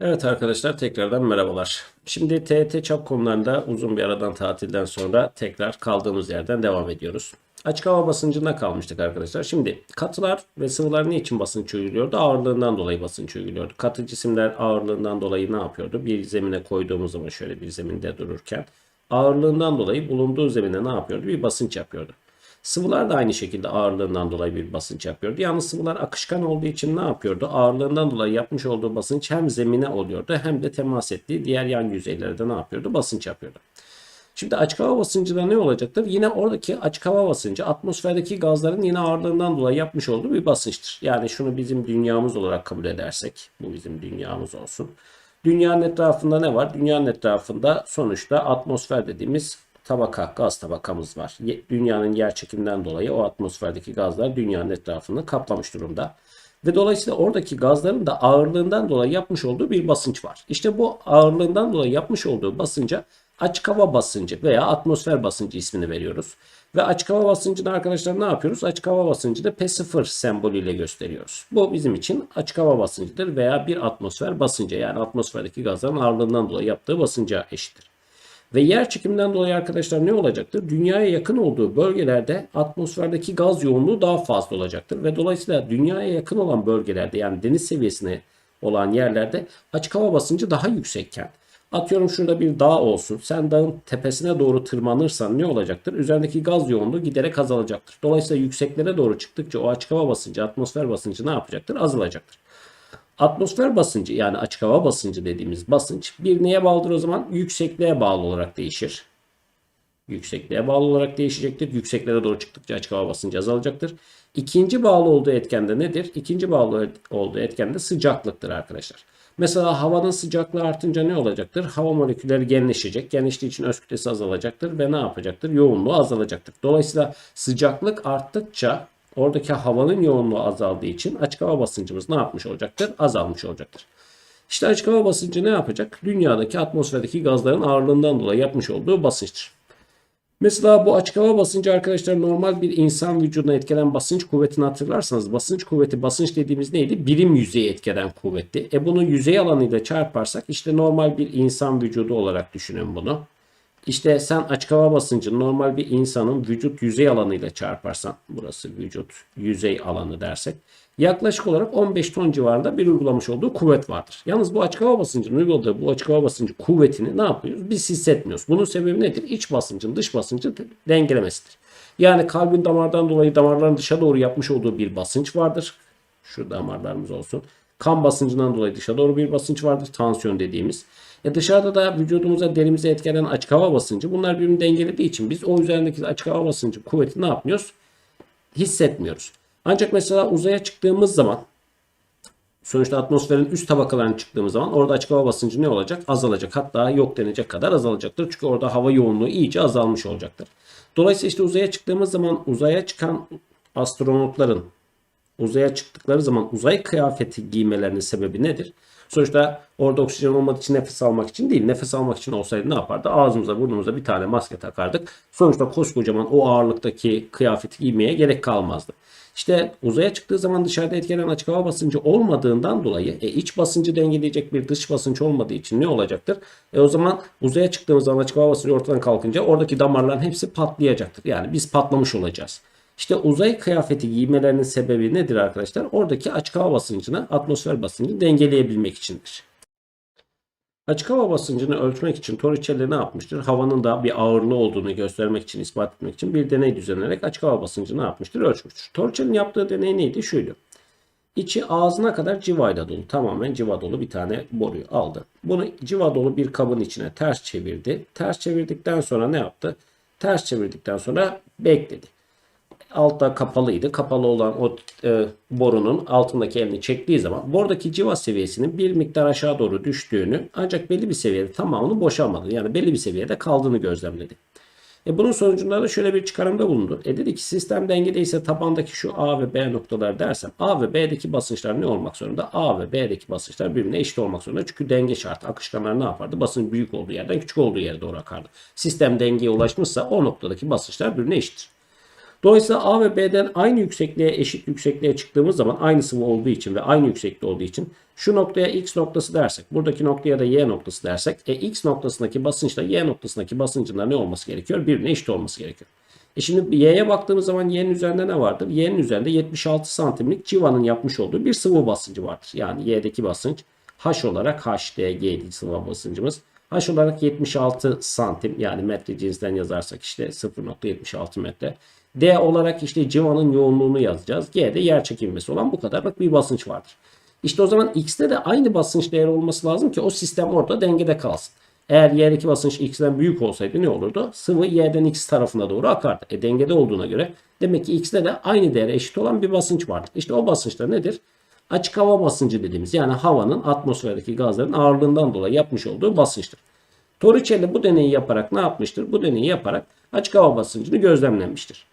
Evet arkadaşlar tekrardan merhabalar. Şimdi TET çap konularında uzun bir aradan tatilden sonra tekrar kaldığımız yerden devam ediyoruz. Açık hava basıncında kalmıştık arkadaşlar. Şimdi katılar ve sıvılar ne için basınç uyguluyordu? Ağırlığından dolayı basınç uyguluyordu. Katı cisimler ağırlığından dolayı ne yapıyordu? Bir zemine koyduğumuz zaman şöyle bir zeminde dururken ağırlığından dolayı bulunduğu zemine ne yapıyordu? Bir basınç yapıyordu. Sıvılar da aynı şekilde ağırlığından dolayı bir basınç yapıyordu. Yalnız sıvılar akışkan olduğu için ne yapıyordu? Ağırlığından dolayı yapmış olduğu basınç hem zemine oluyordu hem de temas ettiği diğer yan yüzeylerde ne yapıyordu? Basınç yapıyordu. Şimdi açık hava basıncında ne olacaktır? Yine oradaki açık hava basıncı atmosferdeki gazların yine ağırlığından dolayı yapmış olduğu bir basınçtır. Yani şunu bizim dünyamız olarak kabul edersek, bu bizim dünyamız olsun. Dünyanın etrafında ne var? Dünyanın etrafında sonuçta atmosfer dediğimiz tabaka, gaz tabakamız var. Dünyanın yer çekiminden dolayı o atmosferdeki gazlar dünyanın etrafını kaplamış durumda. Ve dolayısıyla oradaki gazların da ağırlığından dolayı yapmış olduğu bir basınç var. İşte bu ağırlığından dolayı yapmış olduğu basınca açık hava basıncı veya atmosfer basıncı ismini veriyoruz. Ve açık hava basıncını arkadaşlar ne yapıyoruz? Açık hava basıncını P0 sembolüyle gösteriyoruz. Bu bizim için açık hava basıncıdır veya bir atmosfer basıncı yani atmosferdeki gazların ağırlığından dolayı yaptığı basınca eşittir. Ve yer çekiminden dolayı arkadaşlar ne olacaktır? Dünyaya yakın olduğu bölgelerde atmosferdeki gaz yoğunluğu daha fazla olacaktır. Ve dolayısıyla dünyaya yakın olan bölgelerde yani deniz seviyesine olan yerlerde açık hava basıncı daha yüksekken atıyorum şurada bir dağ olsun. Sen dağın tepesine doğru tırmanırsan ne olacaktır? Üzerindeki gaz yoğunluğu giderek azalacaktır. Dolayısıyla yükseklere doğru çıktıkça o açık hava basıncı, atmosfer basıncı ne yapacaktır? Azalacaktır. Atmosfer basıncı yani açık hava basıncı dediğimiz basınç bir neye bağlıdır o zaman? Yüksekliğe bağlı olarak değişir. Yüksekliğe bağlı olarak değişecektir. Yükseklere doğru çıktıkça açık hava basıncı azalacaktır. İkinci bağlı olduğu etken de nedir? İkinci bağlı olduğu etken de sıcaklıktır arkadaşlar. Mesela havanın sıcaklığı artınca ne olacaktır? Hava molekülleri genleşecek. Genleştiği için öz kütlesi azalacaktır ve ne yapacaktır? Yoğunluğu azalacaktır. Dolayısıyla sıcaklık arttıkça oradaki havanın yoğunluğu azaldığı için açık hava basıncımız ne yapmış olacaktır? Azalmış olacaktır. İşte açık hava basıncı ne yapacak? Dünyadaki atmosferdeki gazların ağırlığından dolayı yapmış olduğu basınçtır. Mesela bu açık hava basıncı arkadaşlar normal bir insan vücuduna etkilenen basınç kuvvetini hatırlarsanız basınç kuvveti basınç dediğimiz neydi? Birim yüzeyi etkilenen kuvvetti. E bunu yüzey alanıyla çarparsak işte normal bir insan vücudu olarak düşünün bunu. İşte sen açık hava basıncını normal bir insanın vücut yüzey alanıyla çarparsan burası vücut yüzey alanı dersek yaklaşık olarak 15 ton civarında bir uygulamış olduğu kuvvet vardır. Yalnız bu açık hava basıncının uyguladığı bu açık hava basıncı kuvvetini ne yapıyoruz? Biz hissetmiyoruz. Bunun sebebi nedir? İç basıncın dış basıncı dengelemesidir. Yani kalbin damardan dolayı damarların dışa doğru yapmış olduğu bir basınç vardır. Şu damarlarımız olsun. Kan basıncından dolayı dışa doğru bir basınç vardır. Tansiyon dediğimiz. E dışarıda da vücudumuza derimize etkilenen açık hava basıncı bunlar birbirini dengelediği için biz o üzerindeki açık hava basıncı kuvveti ne yapmıyoruz? Hissetmiyoruz. Ancak mesela uzaya çıktığımız zaman sonuçta atmosferin üst tabakalarına çıktığımız zaman orada açık hava basıncı ne olacak? Azalacak. Hatta yok denecek kadar azalacaktır. Çünkü orada hava yoğunluğu iyice azalmış olacaktır. Dolayısıyla işte uzaya çıktığımız zaman uzaya çıkan astronotların uzaya çıktıkları zaman uzay kıyafeti giymelerinin sebebi nedir? Sonuçta orada oksijen olmadığı için nefes almak için değil. Nefes almak için olsaydı ne yapardı? Ağzımıza burnumuza bir tane maske takardık. Sonuçta koskocaman o ağırlıktaki kıyafeti giymeye gerek kalmazdı. İşte uzaya çıktığı zaman dışarıda etkilenen açık hava basıncı olmadığından dolayı e, iç basıncı dengeleyecek bir dış basınç olmadığı için ne olacaktır? E o zaman uzaya çıktığımız zaman açık hava basıncı ortadan kalkınca oradaki damarların hepsi patlayacaktır. Yani biz patlamış olacağız. İşte uzay kıyafeti giymelerinin sebebi nedir arkadaşlar? Oradaki açık hava basıncını, atmosfer basıncını dengeleyebilmek içindir. Açık hava basıncını ölçmek için Torricelli ne yapmıştır? Havanın da bir ağırlığı olduğunu göstermek için, ispat etmek için bir deney düzenleyerek açık hava basıncını ne yapmıştır? Ölçmüştür. Torricelli'nin yaptığı deney neydi? Şuydu. İçi ağzına kadar civayla dolu. Tamamen civa dolu bir tane boruyu aldı. Bunu civa dolu bir kabın içine ters çevirdi. Ters çevirdikten sonra ne yaptı? Ters çevirdikten sonra bekledi altta kapalıydı. Kapalı olan o e, borunun altındaki elini çektiği zaman bordaki civa seviyesinin bir miktar aşağı doğru düştüğünü ancak belli bir seviyede tamamını boşalmadı. Yani belli bir seviyede kaldığını gözlemledi. E bunun sonucunda da şöyle bir çıkarımda bulundu. E dedi ki sistem dengedeyse tabandaki şu A ve B noktalar dersem A ve B'deki basınçlar ne olmak zorunda? A ve B'deki basınçlar birbirine eşit olmak zorunda. Çünkü denge şartı. Akışkanlar ne yapardı? Basınç büyük olduğu yerden küçük olduğu yere doğru akardı. Sistem dengeye ulaşmışsa o noktadaki basınçlar birbirine eşittir. Dolayısıyla A ve B'den aynı yüksekliğe eşit yüksekliğe çıktığımız zaman aynı sıvı olduğu için ve aynı yükseklikte olduğu için şu noktaya X noktası dersek buradaki noktaya da Y noktası dersek e, X noktasındaki basınçla Y noktasındaki basıncın da ne olması gerekiyor? Birbirine eşit olması gerekiyor. E şimdi Y'ye baktığımız zaman Y'nin üzerinde ne vardır? Y'nin üzerinde 76 santimlik civanın yapmış olduğu bir sıvı basıncı vardır. Yani Y'deki basınç H olarak HDG sıvı basıncımız. H olarak 76 santim yani metre cinsinden yazarsak işte 0.76 metre. D olarak işte civanın yoğunluğunu yazacağız. G de yer çekilmesi olan bu kadarlık bir basınç vardır. İşte o zaman X'te de aynı basınç değeri olması lazım ki o sistem orada dengede kalsın. Eğer Y'deki basınç X'den büyük olsaydı ne olurdu? Sıvı Y'den X tarafına doğru akardı. E dengede olduğuna göre demek ki X'te de aynı değere eşit olan bir basınç vardır. İşte o basınçta nedir? Açık hava basıncı dediğimiz yani havanın atmosferdeki gazların ağırlığından dolayı yapmış olduğu basınçtır. Torricelli bu deneyi yaparak ne yapmıştır? Bu deneyi yaparak açık hava basıncını gözlemlemiştir.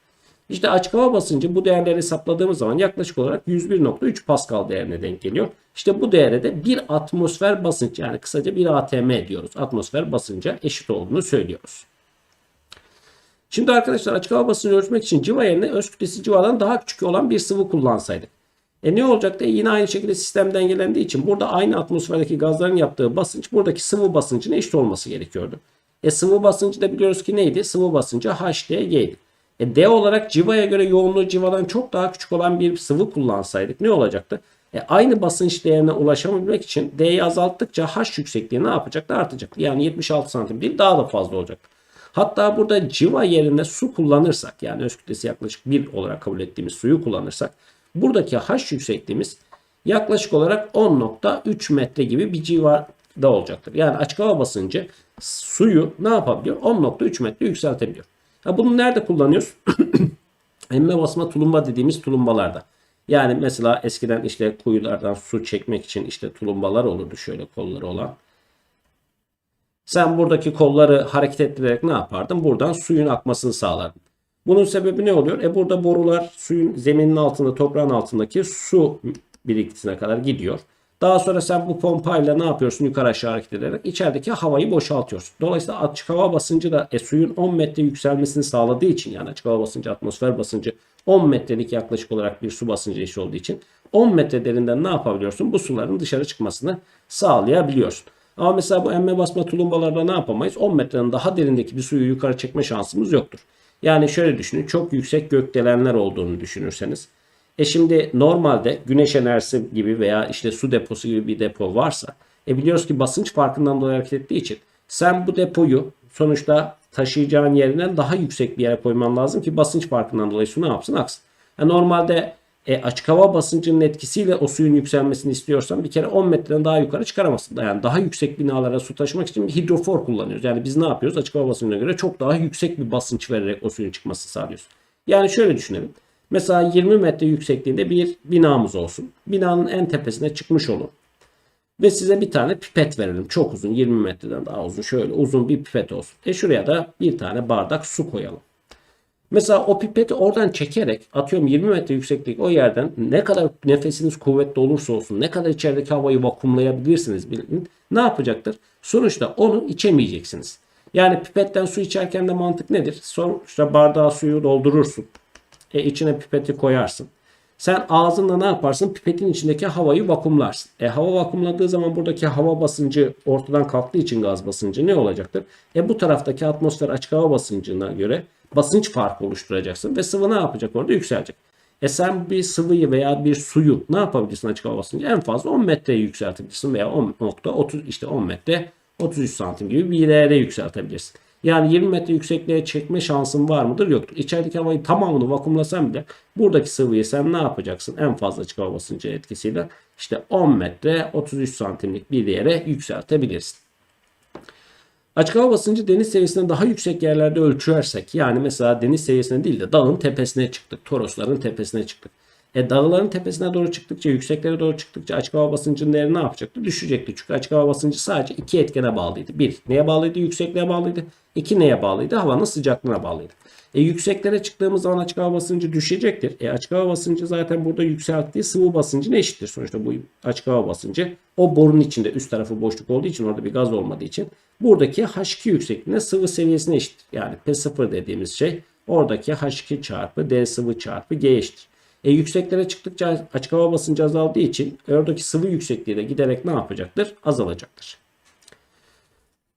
İşte açık hava basıncı bu değerleri hesapladığımız zaman yaklaşık olarak 101.3 Pascal değerine denk geliyor. İşte bu değere de bir atmosfer basınç yani kısaca bir ATM diyoruz. Atmosfer basınca eşit olduğunu söylüyoruz. Şimdi arkadaşlar açık hava basıncını ölçmek için civa yerine öz kütlesi civadan daha küçük olan bir sıvı kullansaydık. E ne olacaktı? E yine aynı şekilde sistem dengelendiği için burada aynı atmosferdeki gazların yaptığı basınç buradaki sıvı basıncına eşit olması gerekiyordu. E sıvı basıncı da biliyoruz ki neydi? Sıvı basıncı HDG'ydi. E D olarak civaya göre yoğunluğu civadan çok daha küçük olan bir sıvı kullansaydık ne olacaktı? E aynı basınç değerine ulaşabilmek için D'yi azalttıkça H yüksekliği ne yapacaktı? Artacaktı. Yani 76 santim değil daha da fazla olacaktı. Hatta burada civa yerine su kullanırsak yani öz kütlesi yaklaşık 1 olarak kabul ettiğimiz suyu kullanırsak buradaki H yüksekliğimiz yaklaşık olarak 10.3 metre gibi bir civarda olacaktır. Yani açık hava basıncı suyu ne yapabiliyor? 10.3 metre yükseltebiliyor. Ha bunu nerede kullanıyoruz? Emme basma tulumba dediğimiz tulumbalarda. Yani mesela eskiden işte kuyulardan su çekmek için işte tulumbalar olurdu şöyle kolları olan. Sen buradaki kolları hareket ettirerek ne yapardın? Buradan suyun akmasını sağlardın. Bunun sebebi ne oluyor? E burada borular suyun zeminin altında, toprağın altındaki su birikintisine kadar gidiyor. Daha sonra sen bu pompayla ne yapıyorsun? Yukarı aşağı hareket ederek içerideki havayı boşaltıyorsun. Dolayısıyla açık hava basıncı da e, suyun 10 metre yükselmesini sağladığı için yani açık hava basıncı, atmosfer basıncı 10 metrelik yaklaşık olarak bir su basıncı eşit olduğu için 10 metre derinden ne yapabiliyorsun? Bu suların dışarı çıkmasını sağlayabiliyorsun. Ama mesela bu emme basma tulumbalarda ne yapamayız? 10 metrenin daha derindeki bir suyu yukarı çekme şansımız yoktur. Yani şöyle düşünün çok yüksek gökdelenler olduğunu düşünürseniz. E şimdi normalde güneş enerjisi gibi veya işte su deposu gibi bir depo varsa e biliyoruz ki basınç farkından dolayı hareket ettiği için sen bu depoyu sonuçta taşıyacağın yerinden daha yüksek bir yere koyman lazım ki basınç farkından dolayı su ne yapsın aksın. Yani normalde e, açık hava basıncının etkisiyle o suyun yükselmesini istiyorsan bir kere 10 metreden daha yukarı çıkaramazsın. Yani daha yüksek binalara su taşımak için bir hidrofor kullanıyoruz. Yani biz ne yapıyoruz? Açık hava basıncına göre çok daha yüksek bir basınç vererek o suyun çıkmasını sağlıyoruz. Yani şöyle düşünelim. Mesela 20 metre yüksekliğinde bir binamız olsun. Binanın en tepesine çıkmış olun. Ve size bir tane pipet verelim. Çok uzun 20 metreden daha uzun. Şöyle uzun bir pipet olsun. E şuraya da bir tane bardak su koyalım. Mesela o pipeti oradan çekerek atıyorum 20 metre yükseklik o yerden ne kadar nefesiniz kuvvetli olursa olsun ne kadar içerideki havayı vakumlayabilirsiniz bilin, ne yapacaktır? Sonuçta onu içemeyeceksiniz. Yani pipetten su içerken de mantık nedir? Sonuçta bardağa suyu doldurursun. E içine pipeti koyarsın. Sen ağzında ne yaparsın? Pipetin içindeki havayı vakumlarsın. E hava vakumladığı zaman buradaki hava basıncı ortadan kalktığı için gaz basıncı ne olacaktır? E bu taraftaki atmosfer açık hava basıncına göre basınç farkı oluşturacaksın ve sıvı ne yapacak orada? Yükselecek. E sen bir sıvıyı veya bir suyu ne yapabilirsin açık hava basıncı? En fazla 10 metreye yükseltebilirsin veya 10.30 işte 10 metre 33 santim gibi bir yere yükseltebilirsin. Yani 20 metre yüksekliğe çekme şansın var mıdır? Yoktur. İçerideki havayı tamamını vakumlasan bile buradaki sıvıyı sen ne yapacaksın? En fazla açık hava basıncı etkisiyle işte 10 metre 33 santimlik bir yere yükseltebilirsin. Açık hava basıncı deniz seviyesinden daha yüksek yerlerde ölçersek yani mesela deniz seviyesine değil de dağın tepesine çıktık. Torosların tepesine çıktık. E dağların tepesine doğru çıktıkça, yükseklere doğru çıktıkça açık hava basıncının değeri ne yapacaktı? Düşecekti. Çünkü açık hava basıncı sadece iki etkene bağlıydı. Bir, neye bağlıydı? Yüksekliğe bağlıydı. İki, neye bağlıydı? Havanın sıcaklığına bağlıydı. E yükseklere çıktığımız zaman açık hava basıncı düşecektir. E açık hava basıncı zaten burada yükselttiği sıvı basıncına eşittir. Sonuçta bu açık hava basıncı o borunun içinde üst tarafı boşluk olduğu için orada bir gaz olmadığı için buradaki H2 yüksekliğine sıvı seviyesine eşittir. Yani P0 dediğimiz şey Oradaki H2 çarpı D sıvı çarpı G eşittir. E yükseklere çıktıkça açık hava basıncı azaldığı için oradaki sıvı yüksekliği de giderek ne yapacaktır? Azalacaktır.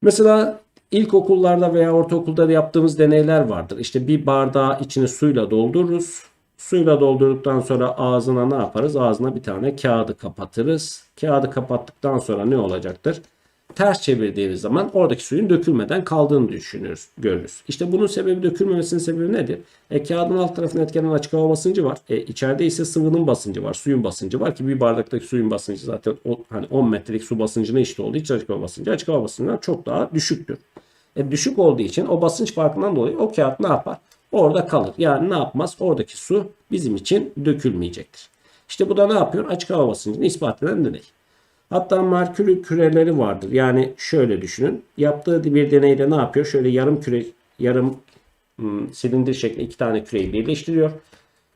Mesela ilkokullarda veya ortaokulda da yaptığımız deneyler vardır. İşte bir bardağı içine suyla doldururuz. Suyla doldurduktan sonra ağzına ne yaparız? Ağzına bir tane kağıdı kapatırız. Kağıdı kapattıktan sonra ne olacaktır? Ters çevirdiğimiz zaman oradaki suyun dökülmeden kaldığını düşünürüz, görürüz. İşte bunun sebebi dökülmemesinin sebebi nedir? E, kağıdın alt tarafına etkilenen açık hava basıncı var. E, içeride ise sıvının basıncı var, suyun basıncı var ki bir bardaktaki suyun basıncı zaten o, hani 10 metrelik su basıncına eşit olduğu için açık hava basıncı açık hava basıncından çok daha düşüktür. E, düşük olduğu için o basınç farkından dolayı o kağıt ne yapar? Orada kalır. Yani ne yapmaz? Oradaki su bizim için dökülmeyecektir. İşte bu da ne yapıyor? Açık hava basıncını ispat eden deney. Hatta Merkür'ün küreleri vardır. Yani şöyle düşünün. Yaptığı bir deneyde ne yapıyor? Şöyle yarım küre, yarım hmm, silindir şeklinde iki tane küreyi birleştiriyor.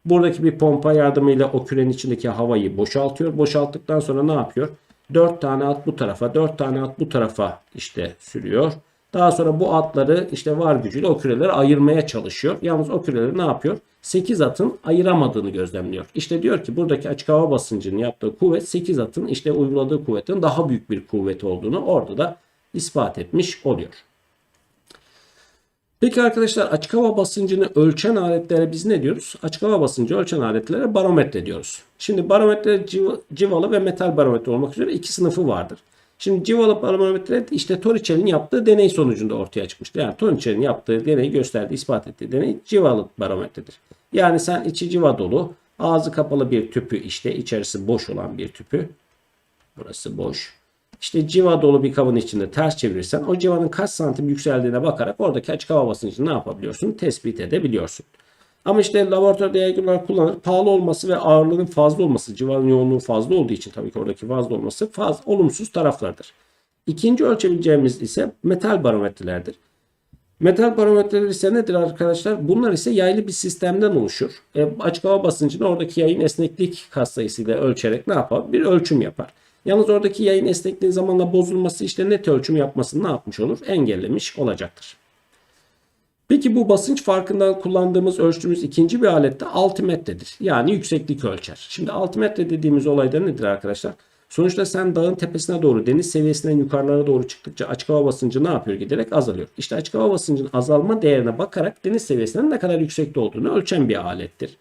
Buradaki bir pompa yardımıyla o kürenin içindeki havayı boşaltıyor. Boşalttıktan sonra ne yapıyor? 4 tane at bu tarafa, 4 tane at bu tarafa işte sürüyor. Daha sonra bu atları işte var gücüyle o küreleri ayırmaya çalışıyor. Yalnız o küreleri ne yapıyor? 8 atın ayıramadığını gözlemliyor. İşte diyor ki buradaki açık hava basıncının yaptığı kuvvet 8 atın işte uyguladığı kuvvetin daha büyük bir kuvvet olduğunu orada da ispat etmiş oluyor. Peki arkadaşlar açık hava basıncını ölçen aletlere biz ne diyoruz? Açık hava basıncı ölçen aletlere barometre diyoruz. Şimdi barometre civalı ve metal barometre olmak üzere iki sınıfı vardır. Şimdi civalı barometre işte Torricelli'nin yaptığı deney sonucunda ortaya çıkmıştı. Yani Torricelli'nin yaptığı deneyi gösterdiği, ispat ettiği deney civalı barometredir. Yani sen içi civa dolu, ağzı kapalı bir tüpü işte içerisi boş olan bir tüpü. Burası boş. İşte civa dolu bir kabın içinde ters çevirirsen o civanın kaç santim yükseldiğine bakarak oradaki açık hava basıncını ne yapabiliyorsun? Tespit edebiliyorsun. Ama işte laboratuvar yaygınlar kullanır. Pahalı olması ve ağırlığının fazla olması, civanın yoğunluğu fazla olduğu için tabii ki oradaki fazla olması faz, olumsuz taraflardır. İkinci ölçebileceğimiz ise metal barometrelerdir. Metal barometreler ise nedir arkadaşlar? Bunlar ise yaylı bir sistemden oluşur. E, açık hava basıncını oradaki yayın esneklik katsayısıyla ölçerek ne yapar? Bir ölçüm yapar. Yalnız oradaki yayın esnekliği zamanla bozulması işte net ölçüm yapmasını ne yapmış olur? Engellemiş olacaktır. Peki bu basınç farkından kullandığımız ölçtüğümüz ikinci bir alette altimetredir. Yani yükseklik ölçer. Şimdi altimetre dediğimiz olayda nedir arkadaşlar? Sonuçta sen dağın tepesine doğru deniz seviyesinden yukarılara doğru çıktıkça açık hava basıncı ne yapıyor? Giderek azalıyor. İşte açık hava basıncının azalma değerine bakarak deniz seviyesinden ne kadar yüksekte olduğunu ölçen bir alettir.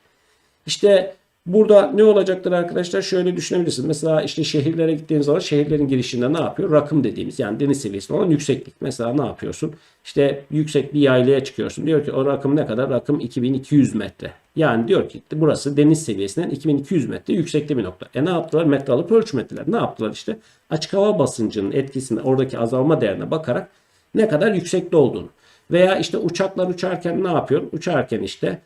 İşte Burada ne olacaktır arkadaşlar? Şöyle düşünebilirsiniz. Mesela işte şehirlere gittiğiniz zaman şehirlerin girişinde ne yapıyor? Rakım dediğimiz yani deniz seviyesinde olan yükseklik. Mesela ne yapıyorsun? İşte yüksek bir yaylaya çıkıyorsun. Diyor ki o rakım ne kadar? Rakım 2200 metre. Yani diyor ki burası deniz seviyesinden 2200 metre yüksekte bir nokta. E ne yaptılar? Metre alıp ölçmediler. Ne yaptılar işte? Açık hava basıncının etkisinde oradaki azalma değerine bakarak ne kadar yüksekte olduğunu. Veya işte uçaklar uçarken ne yapıyor? Uçarken işte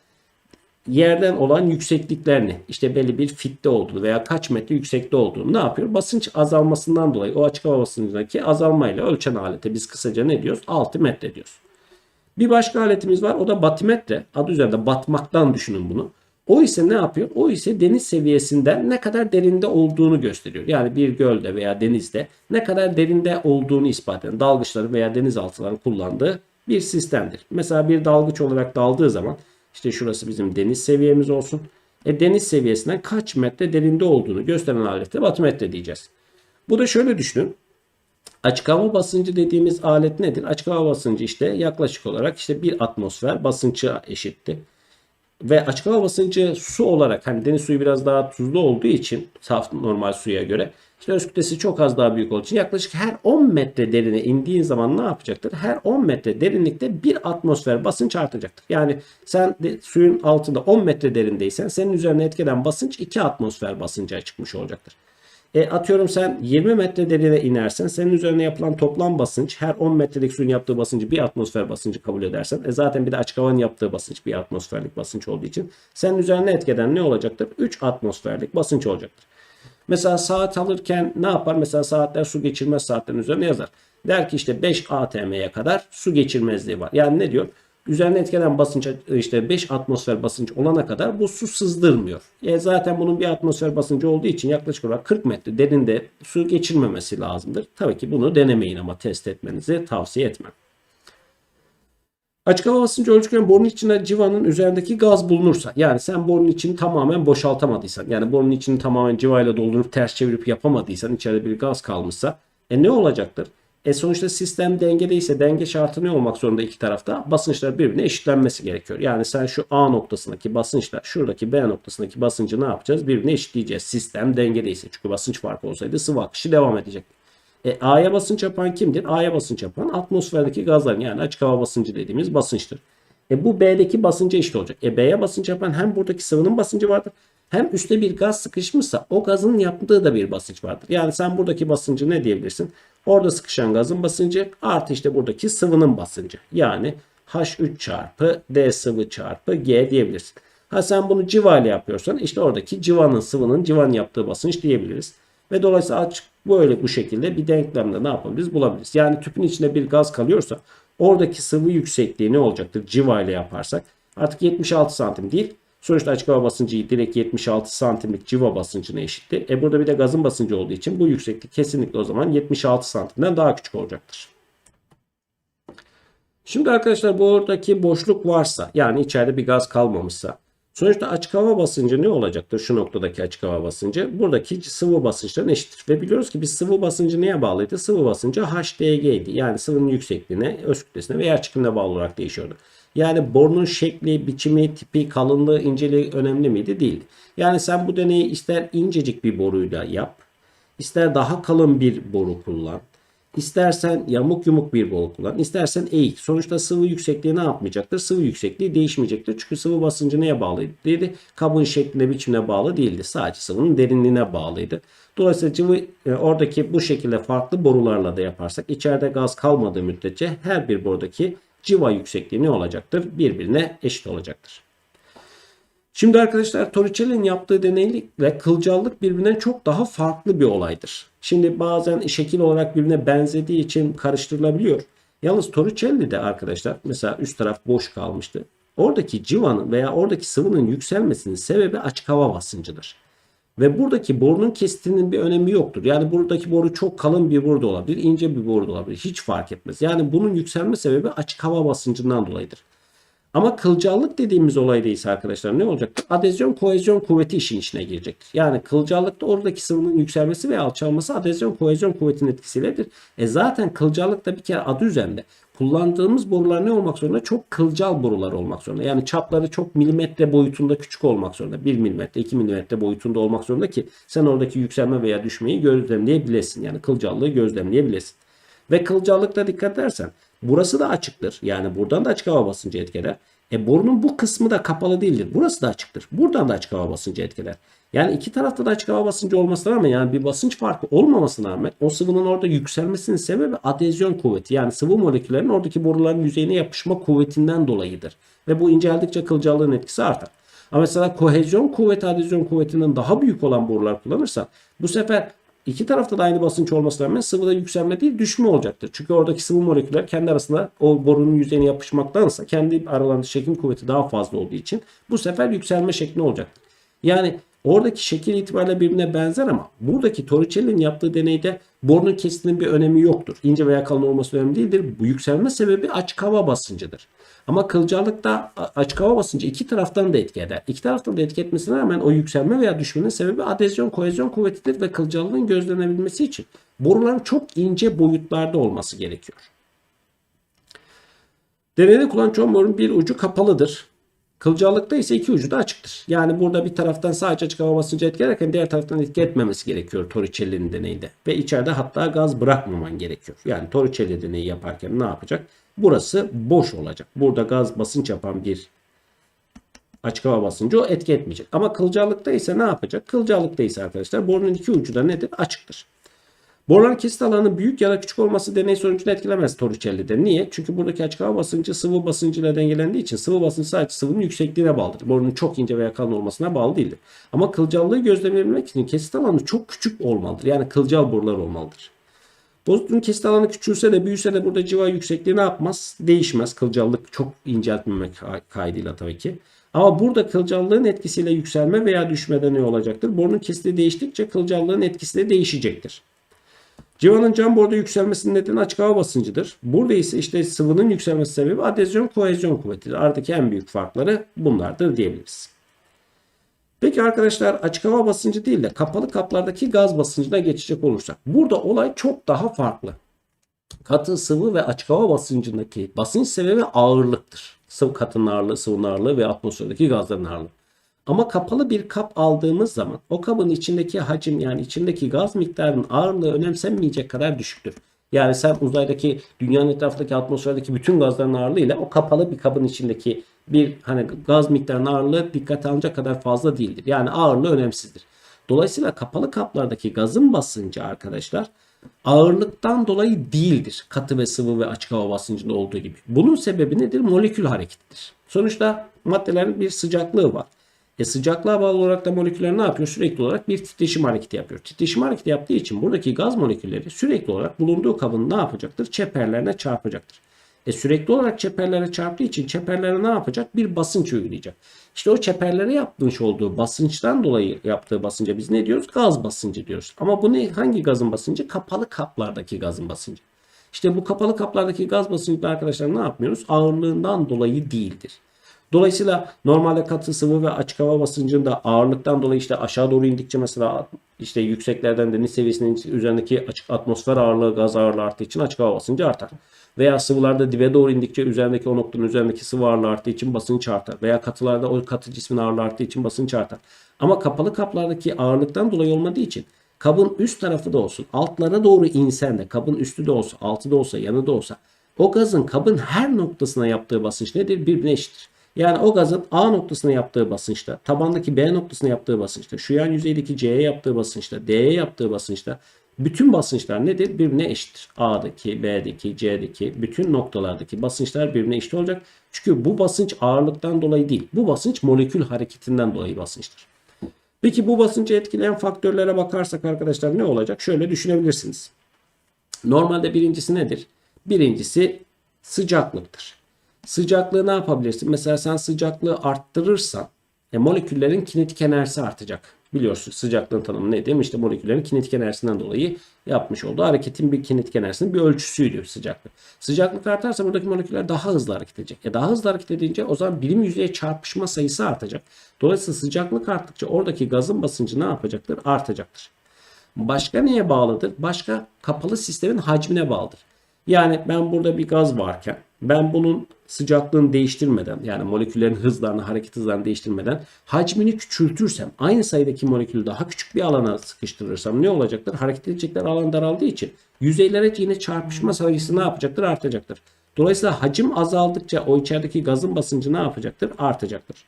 yerden olan yüksekliklerini işte belli bir fitte olduğunu veya kaç metre yüksekte olduğunu ne yapıyor? Basınç azalmasından dolayı o açık hava basıncındaki azalmayla ölçen alete biz kısaca ne diyoruz? 6 metre diyoruz. Bir başka aletimiz var o da batimetre. Adı üzerinde batmaktan düşünün bunu. O ise ne yapıyor? O ise deniz seviyesinden ne kadar derinde olduğunu gösteriyor. Yani bir gölde veya denizde ne kadar derinde olduğunu ispat eden dalgıçların veya denizaltıların kullandığı bir sistemdir. Mesela bir dalgıç olarak daldığı zaman işte şurası bizim deniz seviyemiz olsun. E deniz seviyesinden kaç metre derinde olduğunu gösteren alete batimetre diyeceğiz. Bu da şöyle düşünün. Açık hava basıncı dediğimiz alet nedir? Açık hava basıncı işte yaklaşık olarak işte bir atmosfer basıncı eşitti. Ve açık hava basıncı su olarak hani deniz suyu biraz daha tuzlu olduğu için saf normal suya göre işte öz kütlesi çok az daha büyük olduğu için yaklaşık her 10 metre derine indiğin zaman ne yapacaktır? Her 10 metre derinlikte bir atmosfer basınç artacaktır. Yani sen de suyun altında 10 metre derindeysen senin üzerine etkeden basınç 2 atmosfer basıncı çıkmış olacaktır. E, atıyorum sen 20 metre derine inersen senin üzerine yapılan toplam basınç her 10 metrelik suyun yaptığı basıncı bir atmosfer basıncı kabul edersen e zaten bir de açık havanın yaptığı basınç bir atmosferlik basınç olduğu için senin üzerine etkeden ne olacaktır? 3 atmosferlik basınç olacaktır. Mesela saat alırken ne yapar? Mesela saatler su geçirmez saatlerin üzerine yazar. Der ki işte 5 ATM'ye kadar su geçirmezliği var. Yani ne diyor? Üzerine etkilenen basınç işte 5 atmosfer basınç olana kadar bu su sızdırmıyor. E zaten bunun bir atmosfer basıncı olduğu için yaklaşık olarak 40 metre derinde su geçirmemesi lazımdır. Tabii ki bunu denemeyin ama test etmenizi tavsiye etmem. Açık hava basıncı ölçülürken borunun içinde civanın üzerindeki gaz bulunursa yani sen borunun içini tamamen boşaltamadıysan yani borunun içini tamamen civayla doldurup ters çevirip yapamadıysan içeride bir gaz kalmışsa e ne olacaktır? E sonuçta sistem dengedeyse denge şartı ne olmak zorunda iki tarafta? Basınçlar birbirine eşitlenmesi gerekiyor. Yani sen şu A noktasındaki basınçla şuradaki B noktasındaki basıncı ne yapacağız? Birbirine eşitleyeceğiz. Sistem dengedeyse. Çünkü basınç farkı olsaydı sıvı akışı devam edecek. E, A'ya basınç yapan kimdir? A'ya basınç yapan atmosferdeki gazların yani açık hava basıncı dediğimiz basınçtır. E bu B'deki basınca eşit olacak. E B'ye basınç yapan hem buradaki sıvının basıncı vardır hem üstte bir gaz sıkışmışsa o gazın yaptığı da bir basınç vardır. Yani sen buradaki basıncı ne diyebilirsin? Orada sıkışan gazın basıncı artı işte buradaki sıvının basıncı. Yani H3 çarpı D sıvı çarpı G diyebilirsin. Ha sen bunu civa ile yapıyorsan işte oradaki civanın sıvının civan yaptığı basınç diyebiliriz. Ve dolayısıyla açık böyle bu şekilde bir denklemde ne yapabiliriz bulabiliriz. Yani tüpün içinde bir gaz kalıyorsa oradaki sıvı yüksekliği ne olacaktır civa ile yaparsak? Artık 76 santim değil. Sonuçta açık hava basıncı direkt 76 santimlik civa basıncına eşitti. E burada bir de gazın basıncı olduğu için bu yükseklik kesinlikle o zaman 76 santimden daha küçük olacaktır. Şimdi arkadaşlar bu oradaki boşluk varsa yani içeride bir gaz kalmamışsa sonuçta açık hava basıncı ne olacaktır? Şu noktadaki açık hava basıncı buradaki sıvı basınçların eşittir. Ve biliyoruz ki biz sıvı basıncı neye bağlıydı? Sıvı basıncı HDG'ydi. Yani sıvının yüksekliğine, öz kütlesine ve yer bağlı olarak değişiyordu. Yani borunun şekli, biçimi, tipi, kalınlığı, inceliği önemli miydi? Değildi. Yani sen bu deneyi ister incecik bir boruyla yap, ister daha kalın bir boru kullan, istersen yamuk yumuk bir boru kullan, istersen eğik. Sonuçta sıvı yüksekliği ne yapmayacaktır? Sıvı yüksekliği değişmeyecektir. Çünkü sıvı basıncı neye bağlıydı? Dedi, kabın şekline, biçimine bağlı değildi. Sadece sıvının derinliğine bağlıydı. Dolayısıyla cıvı, e, oradaki bu şekilde farklı borularla da yaparsak içeride gaz kalmadığı müddetçe her bir borudaki civa yüksekliği ne olacaktır? Birbirine eşit olacaktır. Şimdi arkadaşlar Torricelli'nin yaptığı deneylikle kılcallık birbirinden çok daha farklı bir olaydır. Şimdi bazen şekil olarak birbirine benzediği için karıştırılabiliyor. Yalnız Torricelli'de arkadaşlar mesela üst taraf boş kalmıştı. Oradaki civanın veya oradaki sıvının yükselmesinin sebebi açık hava basıncıdır. Ve buradaki borunun kesitinin bir önemi yoktur. Yani buradaki boru çok kalın bir boru da olabilir, ince bir boru da olabilir. Hiç fark etmez. Yani bunun yükselme sebebi açık hava basıncından dolayıdır. Ama kılcallık dediğimiz olayda ise arkadaşlar ne olacaktır? Adezyon kohezyon kuvveti işin içine girecektir. Yani kılcallıkta oradaki sıvının yükselmesi veya alçalması adezyon kohezyon kuvvetinin etkisiyledir. E zaten kılcallıkta bir kere adı üzerinde kullandığımız borular ne olmak zorunda? Çok kılcal borular olmak zorunda. Yani çapları çok milimetre boyutunda küçük olmak zorunda. 1 milimetre, 2 milimetre boyutunda olmak zorunda ki sen oradaki yükselme veya düşmeyi gözlemleyebilesin. Yani kılcallığı gözlemleyebilesin. Ve kılcallıkta dikkat edersen burası da açıktır. Yani buradan da açık hava basıncı etkiler. E borunun bu kısmı da kapalı değildir. Burası da açıktır. Buradan da açık hava basıncı etkiler. Yani iki tarafta da açık hava basıncı olmasına rağmen yani bir basınç farkı olmamasına rağmen o sıvının orada yükselmesinin sebebi adezyon kuvveti. Yani sıvı moleküllerin oradaki boruların yüzeyine yapışma kuvvetinden dolayıdır. Ve bu inceldikçe kılcallığın etkisi artar. Ama mesela kohezyon kuvveti adezyon kuvvetinden daha büyük olan borular kullanırsan bu sefer iki tarafta da aynı basınç olmasına rağmen sıvıda yükselme değil düşme olacaktır. Çünkü oradaki sıvı moleküller kendi arasında o borunun yüzeyine yapışmaktansa kendi aralarında çekim kuvveti daha fazla olduğu için bu sefer yükselme şekli olacaktır. Yani Oradaki şekil itibariyle birbirine benzer ama buradaki Torricelli'nin yaptığı deneyde borunun kesitinin bir önemi yoktur. İnce veya kalın olması önemli değildir. Bu yükselme sebebi açık hava basıncıdır. Ama kılcallıkta açık hava basıncı iki taraftan da etki eder. İki taraftan da etki etmesine rağmen o yükselme veya düşmenin sebebi adezyon kohezyon kuvvetidir ve kılcallığın gözlenebilmesi için boruların çok ince boyutlarda olması gerekiyor. Deneyde kullanılan çoğu borunun bir ucu kapalıdır. Kılcallıkta ise iki ucu da açıktır. Yani burada bir taraftan sadece açık hava basıncı etki ederken diğer taraftan etki etmemesi gerekiyor Torricelli'nin deneyinde. Ve içeride hatta gaz bırakmaman gerekiyor. Yani Torricelli deneyi yaparken ne yapacak? Burası boş olacak. Burada gaz basınç yapan bir açık hava basıncı o etki etmeyecek. Ama kılcallıkta ise ne yapacak? Kılcallıkta ise arkadaşlar borunun iki ucu da nedir? Açıktır. Boruların kesit alanının büyük ya da küçük olması deney sonucunu etkilemez Torricelli'de. Niye? Çünkü buradaki açık hava basıncı sıvı basıncıyla dengelendiği için sıvı basıncı sadece sıvının yüksekliğine bağlıdır. Borunun çok ince veya kalın olmasına bağlı değildir. Ama kılcallığı gözlemleyebilmek için kesit alanı çok küçük olmalıdır. Yani kılcal borular olmalıdır. Bozutun kesit alanı küçülse de büyüse de burada civa yüksekliği ne yapmaz? Değişmez. Kılcallık çok inceltmemek kaydıyla tabii ki. Ama burada kılcallığın etkisiyle yükselme veya düşmede ne olacaktır? Borunun kesiti değiştikçe kılcallığın etkisi de değişecektir. Civanın cam borda yükselmesinin nedeni açık hava basıncıdır. Burada ise işte sıvının yükselmesi sebebi adezyon kohezyon kuvvetidir. Aradaki en büyük farkları bunlardır diyebiliriz. Peki arkadaşlar açık hava basıncı değil de kapalı kaplardaki gaz basıncına geçecek olursak. Burada olay çok daha farklı. Katı, sıvı ve açık hava basıncındaki basınç sebebi ağırlıktır. Sıvı katının ağırlığı, sıvının ağırlığı ve atmosferdeki gazların ağırlığı. Ama kapalı bir kap aldığımız zaman o kabın içindeki hacim yani içindeki gaz miktarının ağırlığı önemsenmeyecek kadar düşüktür. Yani sen uzaydaki dünyanın etrafındaki atmosferdeki bütün gazların ağırlığıyla o kapalı bir kabın içindeki bir hani gaz miktarının ağırlığı dikkate alınacak kadar fazla değildir. Yani ağırlığı önemsizdir. Dolayısıyla kapalı kaplardaki gazın basıncı arkadaşlar ağırlıktan dolayı değildir. Katı ve sıvı ve açık hava basıncında olduğu gibi. Bunun sebebi nedir? Molekül hareketidir. Sonuçta maddelerin bir sıcaklığı var. E sıcaklığa bağlı olarak da moleküller ne yapıyor? Sürekli olarak bir titreşim hareketi yapıyor. Titreşim hareketi yaptığı için buradaki gaz molekülleri sürekli olarak bulunduğu kabın ne yapacaktır? Çeperlerine çarpacaktır. E sürekli olarak çeperlere çarptığı için çeperlere ne yapacak? Bir basınç uygulayacak. İşte o çeperlere yapmış olduğu basınçtan dolayı yaptığı basınca biz ne diyoruz? Gaz basıncı diyoruz. Ama bu ne? Hangi gazın basıncı? Kapalı kaplardaki gazın basıncı. İşte bu kapalı kaplardaki gaz basıncı arkadaşlar ne yapmıyoruz? Ağırlığından dolayı değildir. Dolayısıyla normalde katı sıvı ve açık hava basıncında ağırlıktan dolayı işte aşağı doğru indikçe mesela işte yükseklerden deniz seviyesinin üzerindeki açık atmosfer ağırlığı gaz ağırlığı arttığı için açık hava basıncı artar. Veya sıvılarda dibe doğru indikçe üzerindeki o noktanın üzerindeki sıvı ağırlığı arttığı için basınç artar. Veya katılarda o katı cismin ağırlığı arttığı için basınç artar. Ama kapalı kaplardaki ağırlıktan dolayı olmadığı için kabın üst tarafı da olsun altlara doğru insen de kabın üstü de olsa altı da olsa yanı da olsa o gazın kabın her noktasına yaptığı basınç nedir? Birbirine eşittir. Yani o gazın A noktasına yaptığı basınçta, tabandaki B noktasına yaptığı basınçta, şu yan yüzeydeki C'ye yaptığı basınçta, D'ye yaptığı basınçta bütün basınçlar nedir? Birbirine eşittir. A'daki, B'deki, C'deki bütün noktalardaki basınçlar birbirine eşit olacak. Çünkü bu basınç ağırlıktan dolayı değil. Bu basınç molekül hareketinden dolayı basınçtır. Peki bu basıncı etkileyen faktörlere bakarsak arkadaşlar ne olacak? Şöyle düşünebilirsiniz. Normalde birincisi nedir? Birincisi sıcaklıktır. Sıcaklığı ne yapabilirsin? Mesela sen sıcaklığı arttırırsan e, moleküllerin kinetik enerjisi artacak. Biliyorsunuz sıcaklığın tanımı ne demiş? İşte moleküllerin kinetik enerjisinden dolayı yapmış olduğu hareketin bir kinetik enerjisinin bir ölçüsüydü sıcaklık. Sıcaklık artarsa buradaki moleküller daha hızlı hareket edecek. E daha hızlı hareket edince o zaman birim yüzeye çarpışma sayısı artacak. Dolayısıyla sıcaklık arttıkça oradaki gazın basıncı ne yapacaktır? Artacaktır. Başka neye bağlıdır? Başka kapalı sistemin hacmine bağlıdır. Yani ben burada bir gaz varken ben bunun sıcaklığını değiştirmeden yani moleküllerin hızlarını, hareket hızlarını değiştirmeden hacmini küçültürsem aynı sayıdaki molekülü daha küçük bir alana sıkıştırırsam ne olacaktır? Hareket edecekler alan daraldığı için yüzeylere yine çarpışma sayısı ne yapacaktır? Artacaktır. Dolayısıyla hacim azaldıkça o içerideki gazın basıncı ne yapacaktır? Artacaktır.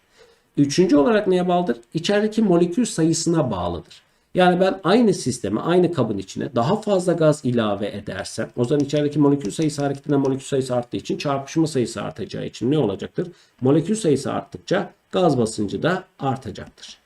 Üçüncü olarak neye bağlıdır? İçerideki molekül sayısına bağlıdır. Yani ben aynı sisteme, aynı kabın içine daha fazla gaz ilave edersem o zaman içerideki molekül sayısı hareketinden molekül sayısı arttığı için çarpışma sayısı artacağı için ne olacaktır? Molekül sayısı arttıkça gaz basıncı da artacaktır.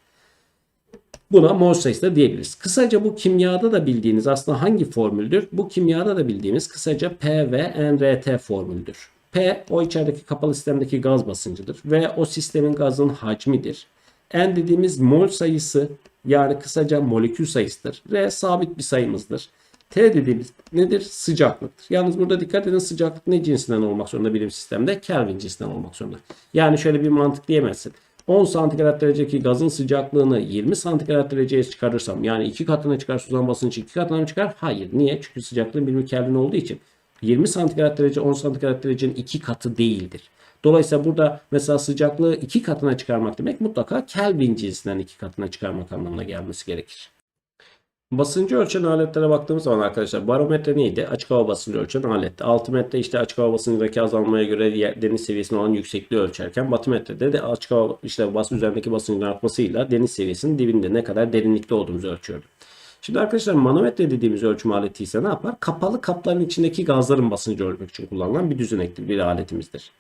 Buna mol sayısı da diyebiliriz. Kısaca bu kimyada da bildiğiniz aslında hangi formüldür? Bu kimyada da bildiğimiz kısaca P ve NRT formüldür. P o içerideki kapalı sistemdeki gaz basıncıdır ve o sistemin gazın hacmidir. N dediğimiz mol sayısı yani kısaca molekül sayısıdır. R sabit bir sayımızdır. T dediğimiz nedir? Sıcaklıktır. Yalnız burada dikkat edin sıcaklık ne cinsinden olmak zorunda bilim sistemde? Kelvin cinsinden olmak zorunda. Yani şöyle bir mantık diyemezsin. 10 santigrat derecedeki gazın sıcaklığını 20 santigrat dereceye çıkarırsam yani iki katına çıkar Suzan basıncı iki katına mı çıkar? Hayır. Niye? Çünkü sıcaklığın birimi Kelvin olduğu için. 20 santigrat derece 10 santigrat derecenin iki katı değildir. Dolayısıyla burada mesela sıcaklığı iki katına çıkarmak demek mutlaka Kelvin cinsinden iki katına çıkarmak anlamına gelmesi gerekir. Basıncı ölçen aletlere baktığımız zaman arkadaşlar barometre neydi? Açık hava basıncı ölçen aletti. Altimetre işte açık hava basıncındaki azalmaya göre deniz seviyesinin olan yüksekliği ölçerken batimetrede de açık hava işte bas üzerindeki basıncın artmasıyla deniz seviyesinin dibinde ne kadar derinlikte olduğumuzu ölçüyordu. Şimdi arkadaşlar manometre dediğimiz ölçüm aleti ise ne yapar? Kapalı kapların içindeki gazların basıncı ölçmek için kullanılan bir düzenektir, bir aletimizdir.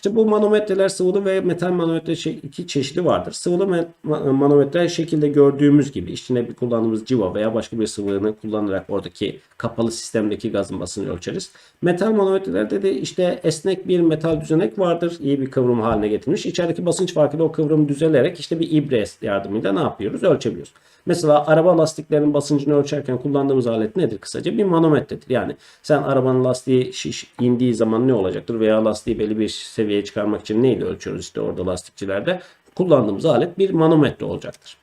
İşte bu manometreler sıvılı ve metal manometre iki çeşidi vardır. Sıvılı me- ma- manometre şekilde gördüğümüz gibi içine bir kullandığımız civa veya başka bir sıvını kullanarak oradaki kapalı sistemdeki gazın basıncını ölçeriz. Metal manometrelerde de işte esnek bir metal düzenek vardır. İyi bir kıvrım haline getirmiş. İçerideki basınç farkıyla o kıvrım düzelerek işte bir ibre yardımıyla ne yapıyoruz? Ölçebiliyoruz. Mesela araba lastiklerinin basıncını ölçerken kullandığımız alet nedir kısaca? Bir manometredir. Yani sen arabanın lastiği şiş indiği zaman ne olacaktır? Veya lastiği belli bir seviyeye çıkarmak için neyle ölçüyoruz işte orada lastikçilerde? Kullandığımız alet bir manometre olacaktır.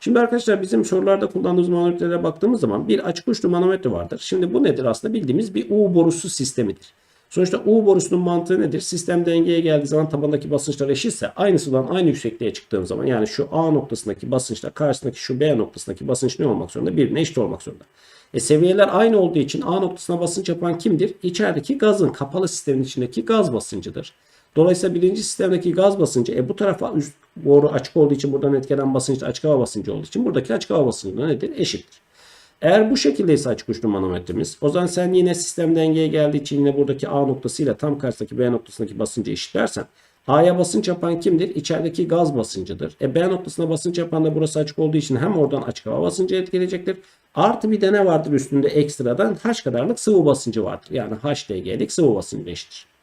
Şimdi arkadaşlar bizim sorularda kullandığımız manometrelere baktığımız zaman bir açık uçlu manometre vardır. Şimdi bu nedir aslında bildiğimiz bir U borusu sistemidir. Sonuçta U borusunun mantığı nedir? Sistem dengeye geldiği zaman tabandaki basınçlar eşitse aynı sudan aynı yüksekliğe çıktığım zaman yani şu A noktasındaki basınçla karşısındaki şu B noktasındaki basınç ne olmak zorunda? Birbirine eşit olmak zorunda. E seviyeler aynı olduğu için A noktasına basınç yapan kimdir? İçerideki gazın kapalı sistemin içindeki gaz basıncıdır. Dolayısıyla birinci sistemdeki gaz basıncı e bu tarafa üst boru açık olduğu için buradan etkilenen basınç açık hava basıncı olduğu için buradaki açık hava basıncı nedir? Eşittir. Eğer bu şekildeyse açık uçlu manometremiz o zaman sen yine sistem dengeye geldiği için yine buradaki A noktasıyla tam karşısındaki B noktasındaki basıncı eşitlersen A'ya basınç yapan kimdir? İçerideki gaz basıncıdır. E B noktasına basınç yapan da burası açık olduğu için hem oradan açık hava basıncı etkileyecektir. Artı bir de ne vardır üstünde ekstradan H kadarlık sıvı basıncı vardır. Yani HDG'lik sıvı basıncı eşittir.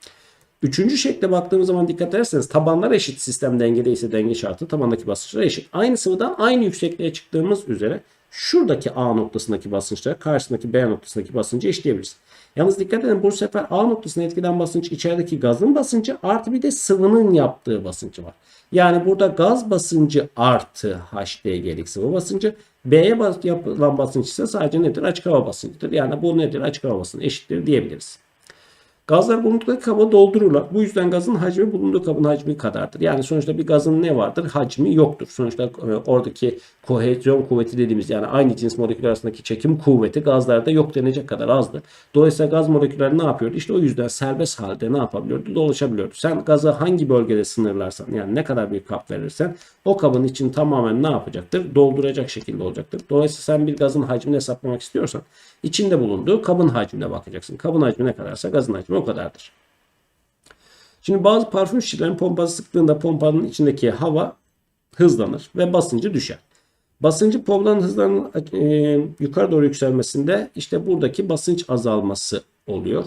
Üçüncü şekle baktığımız zaman dikkat ederseniz tabanlar eşit sistem dengedeyse denge şartı tabandaki basınçlar eşit. Aynı sıvıdan aynı yüksekliğe çıktığımız üzere şuradaki A noktasındaki basınçla karşısındaki B noktasındaki basıncı eşitleyebiliriz. Yalnız dikkat edin bu sefer A noktasına etkilenen basınç içerideki gazın basıncı artı bir de sıvının yaptığı basıncı var. Yani burada gaz basıncı artı HDG'lik sıvı basıncı. B'ye yapılan basınç ise sadece nedir? Açık hava basıncıdır. Yani bu nedir? Açık hava basıncı eşittir diyebiliriz. Gazlar bulundukları kabı doldururlar. Bu yüzden gazın hacmi bulunduğu kabın hacmi kadardır. Yani sonuçta bir gazın ne vardır? Hacmi yoktur. Sonuçta e, oradaki kohezyon kuvveti dediğimiz yani aynı cins moleküller arasındaki çekim kuvveti gazlarda yok denecek kadar azdı. Dolayısıyla gaz molekülleri ne yapıyordu? İşte o yüzden serbest halde ne yapabiliyordu? Dolaşabiliyordu. Sen gazı hangi bölgede sınırlarsan yani ne kadar bir kap verirsen o kabın için tamamen ne yapacaktır? Dolduracak şekilde olacaktır. Dolayısıyla sen bir gazın hacmini hesaplamak istiyorsan içinde bulunduğu kabın hacmine bakacaksın. Kabın hacmi ne kadarsa gazın hacmi o kadardır. Şimdi bazı parfüm şişelerin pompası sıktığında pompanın içindeki hava hızlanır ve basıncı düşer. Basıncı pompaların hızlarının e, yukarı doğru yükselmesinde işte buradaki basınç azalması oluyor.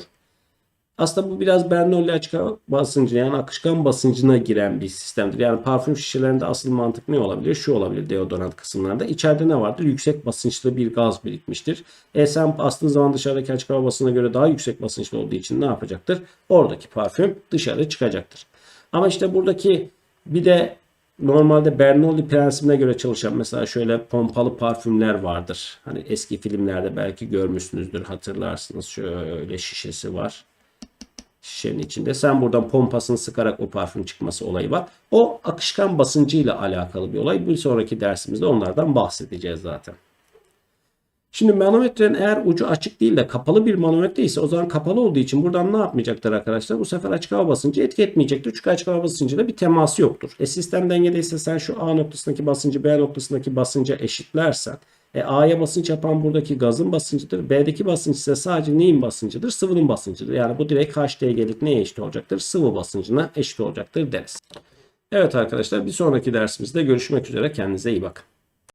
Aslında bu biraz Bernoulli açık hava basıncı yani akışkan basıncına giren bir sistemdir. Yani parfüm şişelerinde asıl mantık ne olabilir? Şu olabilir deodorant kısımlarda. İçeride ne vardır? Yüksek basınçlı bir gaz birikmiştir. E sen astığın zaman dışarıdaki açık hava basıncına göre daha yüksek basınçlı olduğu için ne yapacaktır? Oradaki parfüm dışarı çıkacaktır. Ama işte buradaki bir de normalde Bernoulli prensibine göre çalışan mesela şöyle pompalı parfümler vardır. Hani eski filmlerde belki görmüşsünüzdür hatırlarsınız. Şöyle şişesi var şişenin içinde. Sen buradan pompasını sıkarak o parfüm çıkması olayı var. O akışkan basıncıyla alakalı bir olay. Bir sonraki dersimizde onlardan bahsedeceğiz zaten. Şimdi manometrenin eğer ucu açık değil de kapalı bir manometre ise o zaman kapalı olduğu için buradan ne yapmayacaktır arkadaşlar? Bu sefer açık hava basıncı etki etmeyecektir. Çünkü açık hava basıncıyla bir teması yoktur. E sistem dengedeyse sen şu A noktasındaki basıncı B noktasındaki basınca eşitlersen e, A'ya basınç yapan buradaki gazın basıncıdır. B'deki basınç ise sadece neyin basıncıdır? Sıvının basıncıdır. Yani bu direkt HDG'lik neye eşit olacaktır? Sıvı basıncına eşit olacaktır deriz. Evet arkadaşlar bir sonraki dersimizde görüşmek üzere. Kendinize iyi bakın.